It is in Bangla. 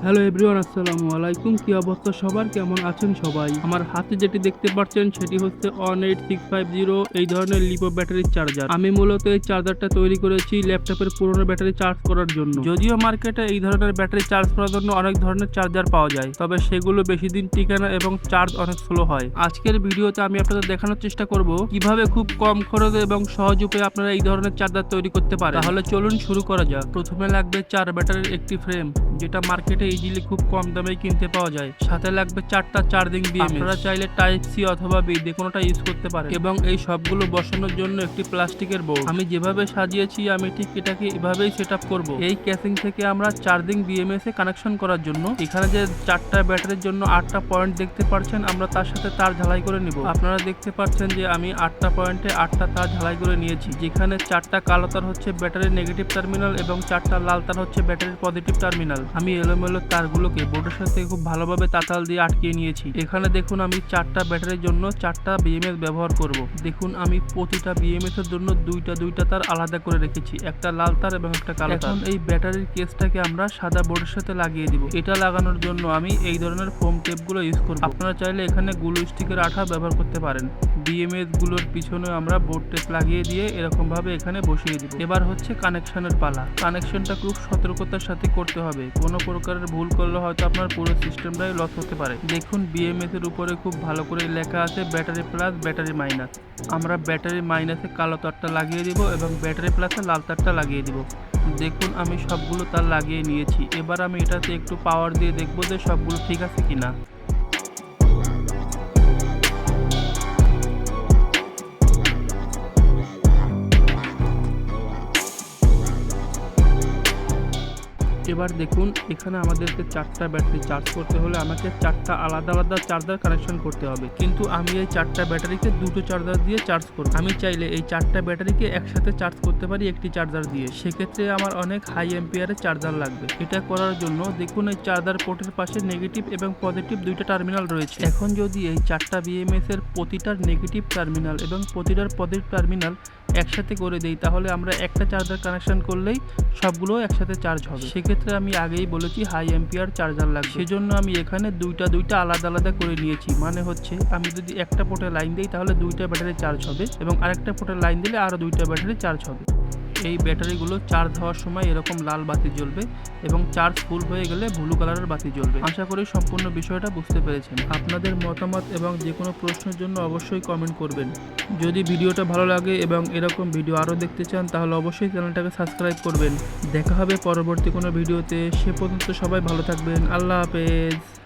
হ্যালো এভরিওয়ান, আসসালামু আলাইকুম। কি অবস্থা সবার? কেমন আছেন সবাই? আমার হাতে যেটি দেখতে পাচ্ছেন, সেটি হচ্ছে one eight six five zero, এই ধরনের লিপো ব্যাটারির চার্জার। আমি মূলত এই চার্জারটা তৈরি করেছি ল্যাপটপের পুরনো ব্যাটারি চার্জ করার জন্য। যদিও মার্কেটে এই ধরনের ব্যাটারি চার্জ করার জন্য অনেক ধরনের চার্জার পাওয়া যায়, তবে সেগুলো বেশি দিন টিকে না এবং চার্জ অনেক স্লো হয়। আজকের ভিডিওতে আমি আপনাদের দেখানোর চেষ্টা করব, কীভাবে খুব কম খরচে এবং সহজ উপায়ে আপনারা এই ধরনের চার্জার তৈরি করতে পারেন। তাহলে চলুন শুরু করা যাক। প্রথমে লাগবে চার ব্যাটারির একটি ফ্রেম, যেটা মার্কেটে ইজিলি খুব কম দামে কিনতে পাওয়া যায়। সাথে লাগবে চারটা চার্জিং বিএম আপনারা চাইলে টাইপ সি অথবা বি যে কোনোটা ইউজ করতে পারেন। এবং এই সবগুলো বসানোর জন্য একটি প্লাস্টিকের বোর্ড। আমি যেভাবে সাজিয়েছি আমি ঠিক এটাকে এভাবেই সেট আপ করব। এই ক্যাসিং থেকে আমরা চার্জিং বিএমএস এ কানেকশন করার জন্য এখানে যে চারটা ব্যাটারির জন্য আটটা পয়েন্ট দেখতে পাচ্ছেন আমরা তার সাথে তার ঝালাই করে নিব। আপনারা দেখতে পাচ্ছেন যে আমি আটটা পয়েন্টে আটটা তার ঝালাই করে নিয়েছি। যেখানে চারটা কালো তার হচ্ছে ব্যাটারির নেগেটিভ টার্মিনাল এবং চারটা লাল তার হচ্ছে ব্যাটারির পজিটিভ টার্মিনাল। আমি এলোমেলো তারগুলোকে। বোর্ডের সাথে খুব ভালোভাবে তাতাল দিয়ে আটকিয়ে নিয়েছি। এখানে দেখুন আমি চারটা ব্যাটারির জন্য চারটা বিএমএস ব্যবহার করব। দেখুন আমি প্রতিটা বিএমএস এর জন্য দুইটা দুইটা তার আলাদা করে রেখেছি। একটা লাল তার এবং একটা কালো তার। এই ব্যাটারির কেসটাকে আমরা সাদা বোর্ডের সাথে লাগিয়ে দিব। এটা লাগানোর জন্য আমি এই ধরনের ফোম টেপগুলো ইউজ করব। আপনারা চাইলে এখানে গ্লু স্টিকের আঠা ব্যবহার করতে পারেন। বিএমএসগুলোর পিছনে আমরা বোর্ড টেপ লাগিয়ে দিয়ে এরকম ভাবে এখানে বসিয়ে দিব। এবার হচ্ছে কানেকশনের পালা। কানেকশনটা খুব সতর্কতার সাথে করতে হবে। কোনো প্রকারের ভুল করলে হয়তো আপনার পুরো সিস্টেমটাই লস হতে পারে। দেখুন বিএমএস এর উপরে খুব ভালো করে লেখা আছে ব্যাটারি প্লাস ব্যাটারি মাইনাস আমরা ব্যাটারি মাইনাসে কালো তারটা লাগিয়ে দিব এবং ব্যাটারি প্লাসে লাল তারটা লাগিয়ে দিব। দেখুন, আমি সবগুলো তার লাগিয়ে নিয়েছি। এবার আমি এটাতে একটু পাওয়ার দিয়ে দেখব যে সবগুলো ঠিক আছে কিনা। এবার দেখুন, এখানে আমাদেরকে চারটা ব্যাটারি চার্জ করতে হলে আমাকে চারটা আলাদা আলাদা চার্জার কানেকশন করতে হবে। কিন্তু আমি এই চারটা ব্যাটারিকে দুটো চার্জার দিয়ে চার্জ করব। আমি চাইলে এই চারটা ব্যাটারিকে একসাথে চার্জ করতে পারি একটি চার্জার দিয়ে। সেক্ষেত্রে আমার অনেক হাই এম্পিয়ারের চার্জার লাগবে। এটা করার জন্য দেখুন, এই চার্জার পোর্টের পাশে নেগেটিভ এবং পজিটিভ দুইটা টার্মিনাল রয়েছে। এখন যদি এই চারটা বিএমএস এর প্রতিটার নেগেটিভ টার্মিনাল এবং প্রতিটার পজিটিভ টার্মিনাল একসাথে করে দেই, তাহলে আমরা একটা চার্জার কানেকশন করলেই সবগুলো একসাথে চার্জ হবে। সেক্ষেত্রে আমি আগেই বলেছি হাই এম্পিয়ার চার্জার লাগবে। সেজন্য আমি এখানে দুইটা দুইটা আলাদা আলাদা করে নিয়েছি। মানে হচ্ছে আমি যদি একটা পোর্টে লাইন দিই, তাহলে দুইটা ব্যাটারি চার্জ হবে এবং আরেকটা পোর্টে লাইন দিলে আরও দুইটা ব্যাটারি চার্জ হবে। এই ব্যাটারিগুলো চার্জ হওয়ার সময় এরকম লাল বাতি জ্বলবে এবং চার্জ ফুল হয়ে গেলে ব্লু কালারের বাতি জ্বলবে। আশা করি সম্পূর্ণ বিষয়টা বুঝতে পেরেছেন। আপনাদের মতামত এবং যে কোনো প্রশ্নের জন্য অবশ্যই কমেন্ট করবেন। যদি ভিডিওটা ভালো লাগে এবং এরকম ভিডিও আরও দেখতে চান, তাহলে অবশ্যই চ্যানেলটাকে সাবস্ক্রাইব করবেন। দেখা হবে পরবর্তী কোনো ভিডিওতে। সে পর্যন্ত সবাই ভালো থাকবেন। আল্লাহ হাফেজ।